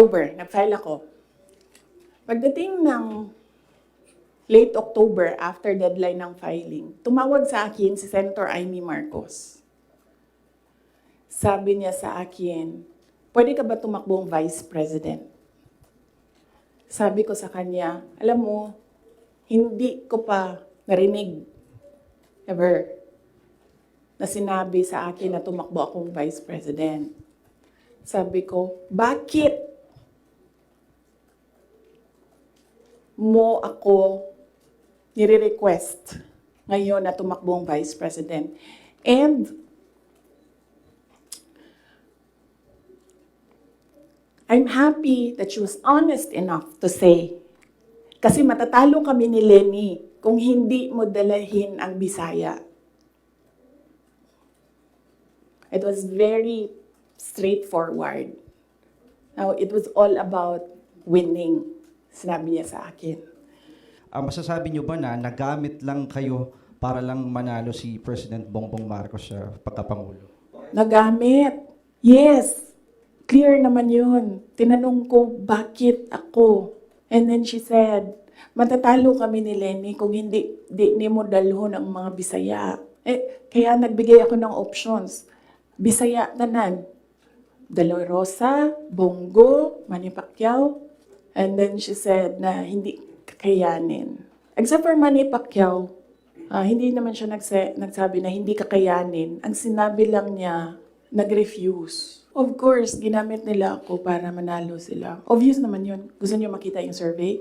October, nag-file ako. Pagdating ng late October, after deadline ng filing, tumawag sa akin si Senator Amy Marcos. Sabi niya sa akin, pwede ka ba tumakbong vice president? Sabi ko sa kanya, alam mo, hindi ko pa narinig ever na sinabi sa akin na tumakbo akong vice president. Sabi ko, bakit mo ako nire-request ngayon na tumakbong vice president? And I'm happy that she was honest enough to say, kasi matatalo kami ni Lenny kung hindi mo dalahin ang Bisaya. It was very straightforward. Now, it was all about winning, sinabi niya sa akin. Ah, masasabi niyo ba na nagamit lang kayo para lang manalo si President Bongbong Marcos sa pagkapangulo? Nagamit. Yes. Clear naman yun. Tinanong ko, bakit ako? And then she said, matatalo kami ni Lenny kung hindi di, ni mo dalhon ang mga Bisaya. Eh, kaya nagbigay ako ng options. Bisaya tanan. Dolorosa, Bongo, Manny Pacquiao. And then she said na hindi kakayanin. Except for Manny Pacquiao, ah, hindi naman siya nagsa- nagsabi na hindi kakayanin. Ang sinabi lang niya, nag-refuse. Of course, ginamit nila ako para manalo sila. Obvious naman yun. Gusto niyo makita yung survey?